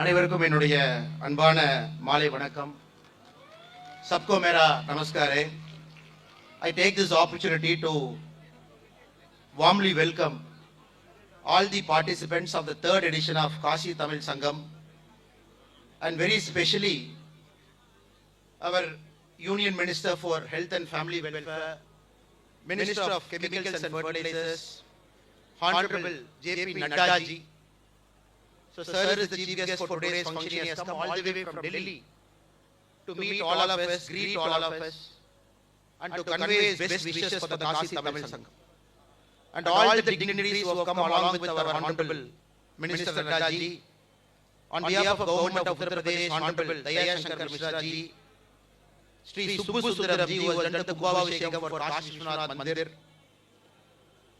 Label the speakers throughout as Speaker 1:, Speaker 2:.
Speaker 1: அனைவருக்கும் என்னுடைய அன்பான மாலை வணக்கம் சப்கோ மேரா நமஸ்காரே I take this opportunity to warmly welcome all the participants of the third edition of Kashi Tamil Sangam and very specially our Union Minister for Health and Family Welfare, Minister of Chemicals and Fertilizers, Honorable J.P. Nadda ji. So, sir is the chief guest for today's function. He has come all the way from Delhi to meet all of us, greet all of us, and to convey his best wishes for the Kasi Tamil Sangam. And all the dignitaries who have come along with our Honorable Minister Rajaji, on behalf of Government of Uttar Pradesh, Honorable Dayashankar Mishra ji, Sri Subbu Sundaram ji, who has done the Kumbhabhishekam for Kashi Vishwanath Mandir,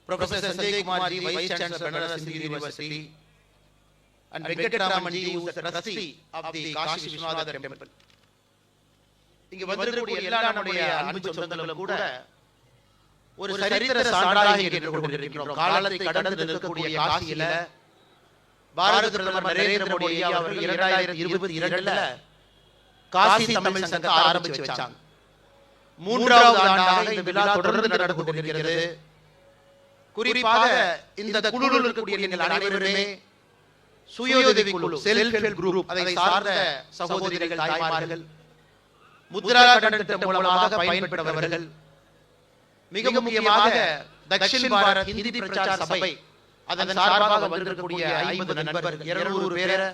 Speaker 1: Professor Sanjay Kumar ji, Vice Chancellor, Banaras Hindu University, and Venkataraman ji, who is the trustee of the Kashi Vishwanath Temple. இங்கு வந்திருக்கக்கூடிய எல்லா நம்முடைய அன்பு சொந்தங்களும் கூட ஒரு சரித்திர சான்றாக கொண்டிருக்கிறோம் காலத்தை கடந்து நிற்கக்கூடிய காசியில பாரத பிரதமர் நரேந்திர மோடி அவர்கள் இரண்டாயிரத்தி இருபத்தி இரண்டுல காசி தமிழ் சங்கத்தை ஆரம்பிச்சு வச்சாங்க. மூன்றாவது ஆண்டாக இந்த விழா தொடர்ந்து நடந்து கொண்டிருக்கிறது. குறிப்பாக இந்த குழுவில் இருக்கக்கூடிய நீங்கள் அனைவருமே சுயோதவி குழு செல்ஃப் ஹெல்ப் குரூப் அதை சார்ந்த சகோதரிகள் தாய்மார்கள் முத்ரா கடன் திட்டம் மூலமாக பயன்பெற்றவர்கள் மிக முக்கியமாக தக்ஷின் பாரத் ஹிந்தி பிரச்சார சபை. அதன் சார்பாக வந்திருக்கக்கூடிய ஐம்பது நண்பர்கள் இருநூறு பேரை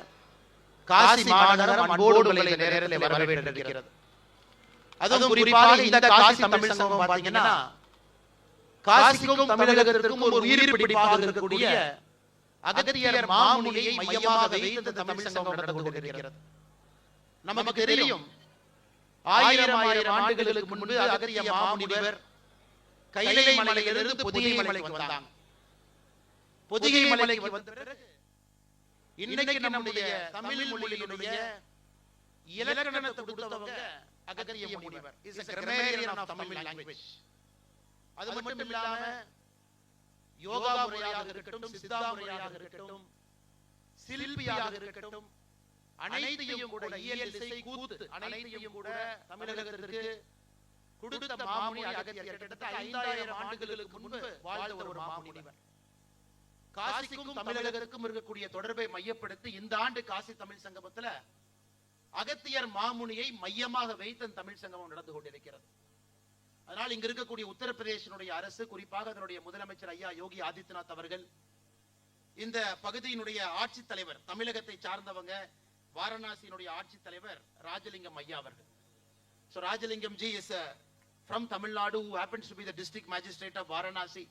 Speaker 1: காசி மாநகரம் அன்போடு இந்த நேரத்தில் வரவேற்றிருக்கிறது. அதுவும் குறிப்பாக இந்த காசி தமிழ் சங்கம் பார்த்தீங்கன்னா காசிக்கும் தமிழகத்திற்கும் ஒரு உயிர் பிடிப்பாக இருக்கக்கூடிய அகத்தியர் மாமுனியை மையமாக வைத்து தமிழ் சங்கம் நடந்து கொண்டிருக்கிறது. நமக்கு தெரியும் ஆயிரம் ஆயிரம் ஆண்டுகளுக்கு முன்பு அகத்திய மாமுனிவர் கைலை மலையிலிருந்து பொதிகை மலைக்கு வந்தாங்க பொதிகை மலைக்கு வந்த பிறகு இன்னைக்கு நம்முடைய தமிழ் மொழியினுடைய இலக்கணத்தை கொடுத்தவங்க அகத்திய முனிவர் is a grammarian of Tamil language. அது மட்டும் இல்லாம யோகா முறையாக இருக்கட்டும் சித்தா முறையாக இருக்கட்டும் சில்பியாக இருக்கட்டும் அனைத்தையும் கூட இயல் இசை கூத்து அனைத்தையும் கூட தமிழகத்திற்கு கொடுத்த மாமுனி அகத்தியர் கிட்டத்தட்ட ஐந்தாயிரம் ஆண்டுகளுக்கு முன்பு வாழ்ந்த ஒரு மாமுனிவர் காசிக்கும் தமிழகத்திற்கும் இருக்கக்கூடிய தொடர்பை மையப்படுத்தி இந்த ஆண்டு காசி தமிழ் சங்கமத்துல அகத்தியர் மாமுனியை மையமாக வைத்து தமிழ் சங்கமம் நடந்து கொண்டிருக்கிறது. அதனால் இங்க இருக்கக்கூடிய உத்தரப்பிரதேசனுடைய அரசு குறிப்பாக அதனுடைய முதலமைச்சர் ஐயா யோகி ஆதித்யநாத் அவர்கள் இந்த பகுதியினுடைய ஆட்சித்தலைவர் தமிழகத்தை சார்ந்தவங்க வாரணாசியினுடைய ஆட்சித்தலைவர் ராஜலிங்கம் ஐயா அவர்கள். So Rajalingam ji is from Tamil Nadu who happens to be the district magistrate of Varanasi.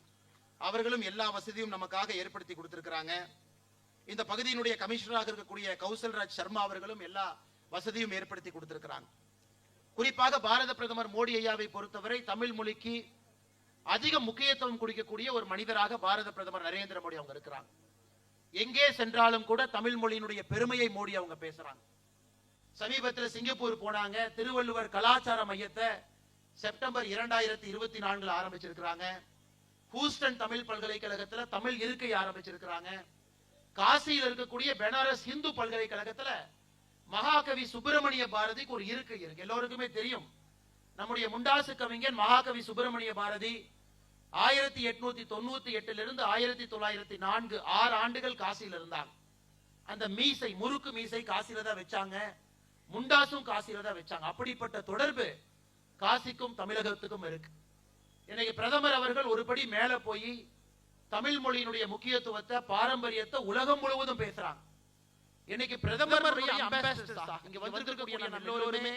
Speaker 1: அவர்களும் எல்லா வசதியும் நமக்காக ஏற்படுத்தி கொடுத்திருக்கிறாங்க. இந்த பகுதியினுடைய கமிஷனராக இருக்கக்கூடிய கௌசல்ராஜ் சர்மா அவர்களும் எல்லா வசதியும் ஏற்படுத்தி கொடுத்திருக்கிறாங்க. குறிப்பாக பாரத பிரதமர் மோடி ஐயாவை பொறுத்தவரை தமிழ் மொழிக்கு அதிக முக்கியத்துவம் கொடுக்கக்கூடிய ஒரு மனிதராக பாரத பிரதமர் நரேந்திர மோடி அவங்க இருக்கிறாங்க. எங்கே சென்றாலும் கூட தமிழ் மொழியினுடைய பெருமையை மோடி அவங்க பேசுறாங்க. சமீபத்தில் சிங்கப்பூர் போனாங்க. திருவள்ளுவர் கலாச்சார மையத்தை செப்டம்பர் இரண்டாயிரத்தி இருபத்தி நான்குல ஆரம்பிச்சிருக்கிறாங்க. ஹூஸ்டன் தமிழ் பல்கலைக்கழகத்துல தமிழ் இருக்கை ஆரம்பிச்சிருக்கிறாங்க. காசியில் இருக்கக்கூடிய பெனாரஸ் இந்து பல்கலைக்கழகத்துல மகாகவி சுப்பிரமணிய பாரதிக்கு ஒரு இருக்கை இருக்கு. எல்லோருக்குமே தெரியும். நம்முடைய முண்டாசு கவிஞன் மகாகவி சுப்பிரமணிய பாரதி ஆயிரத்தி எட்நூத்தி தொண்ணூத்தி எட்டுல இருந்து ஆயிரத்தி தொள்ளாயிரத்தி நான்கு ஆறு ஆண்டுகள் காசியில் இருந்தாங்க அந்த மீசை முறுக்கு மீசை காசில தான் வச்சாங்க. முண்டாசும் காசில தான் வச்சாங்க. அப்படிப்பட்ட தொடர்பு காசிக்கும் தமிழகத்துக்கும் இருக்கு. இன்னைக்கு பிரதமர் அவர்கள் ஒருபடி மேல போய் தமிழ் மொழியினுடைய முக்கியத்துவத்தை பாரம்பரியத்தை உலகம் முழுவதும் பேசுறாங்க. இன்னைக்கு பிரதமருடைய அம்பாசிடர்ஸ் இங்க வந்திருக்கக்கூடிய நம்ம எல்லோருமே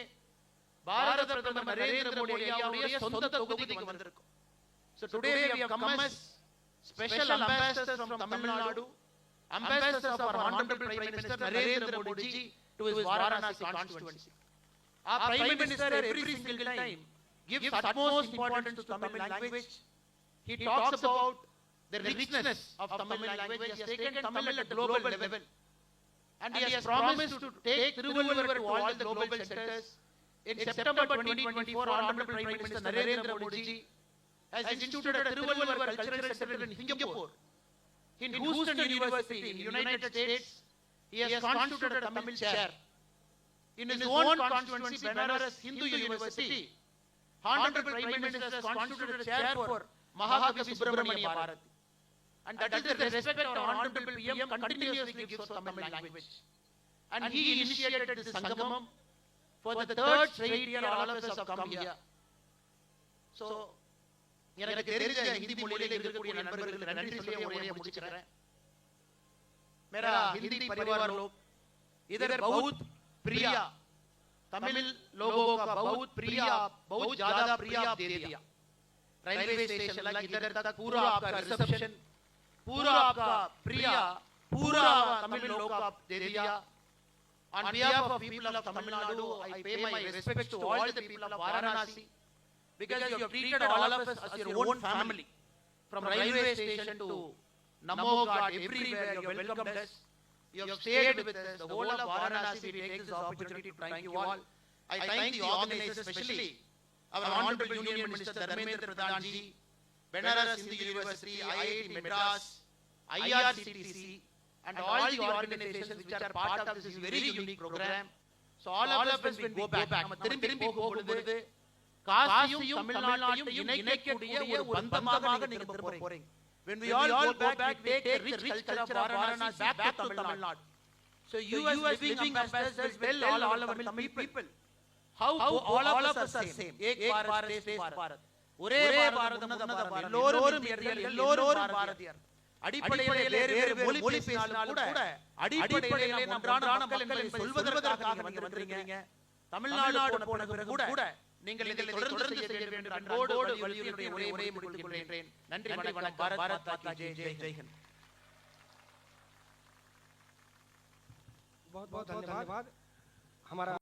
Speaker 1: பாரத பிரதமர் நரேந்திர மோடி ஐயாவுடைய சொந்த தொகுதிக்கு வந்திருக்கோம் So today we have come as special ambassadors from Tamil Nadu, ambassadors of our Honorable Prime Minister Narendra Modi ji to his Varanasi constituency. Our Prime Minister every single time gives utmost importance to Tamil language. He talks about the richness of Tamil language. He has taken Tamil at the global level. And he has promised to take Tiruvallur to all the global centers. In September 2024, Honorable Prime Minister Narendra Modi ji has instituted a Tiruvallur Cultural Center in Singapore. In Houston University in the United States,
Speaker 2: He has constituted a Tamil chair. In his own constituency, Benares Hindu University, Honorable Prime Minister has constituted a chair for Mahakavi Subramania Bharati. And that is the respect our Honorable PM continuously gives for Tamil language. And he initiated this Sangamam. For the third straight year, all of us have come here. So, எனக்கு தெரிஞ்ச ஹிந்தி மொழியில இருக்கக்கூடிய நண்பர்களுக்கு நன்றி சொல்லி என் உரையை முடிச்சுக்கிறேன் मेरा हिंदी परिवार लोग इधर बहुत प्रिय तमिल लोगों का बहुत प्रिय बहुत ज्यादा प्रिय आप दे दिया रेलवे स्टेशन लग इधर तक पूरा आपका रिसेप्शन पूरा आपका प्रिय पूरा तमिल लोग का आप दे दिया on behalf of people of Tamil Nadu, I pay my respects to all the people of Varanasi because you have treated all of us as your own family. From railway station to Namo God, everywhere you have welcomed us. You have stayed with us. The whole of Varanasi, we take this opportunity to thank you all. I thank the organizers, especially our Honorable Union Minister Dharmendra Pradhan ji, Benares Hindu University, IIT Madras, IRCTC, and all the organizations which are part of this very unique program. So all of us when we go back, நம்ம திரும்பி திரும்பி போகும்போது காசியும் தமிழ்நாட்டையும் இணைக்கக்கூடிய ஒரு பந்தமாக நீங்க திரும்ப போறீங்க. When we all go back, we take the rich culture of Varanasi back to Tamil Nadu. So you as living ambassadors will tell all our Tamil people how all of us are same. Ek Bharat, Shrestha Bharat. ஒரே பாரதம் உன்னத பாரதம். எல்லோரும் Ariel, எல்லோரும் பாரதியர். அடிப்படையிலே வேறு வேறு மொழி பேசினாலும் கூட அடிப்படையிலே நாம் ஒன்றான மக்கள் என்பதை சொல்வதற்காக நீங்க வந்திருக்கிறீங்க தமிழ்நாடு போன பிறகு கூட நீங்கள் இதில் தொடர்ந்து செய்ய வேண்டும் என்று அன்போடு வலியுறுத்தி ஒரே ஒரே முடித்துக் கொள்கிறேன் நன்றி வணக்கம் பாரத் மாதா கி ஜெய் ஜெய் ஜெய் ஹிந்த்
Speaker 3: बहुत बहुत धन्यवाद हमारा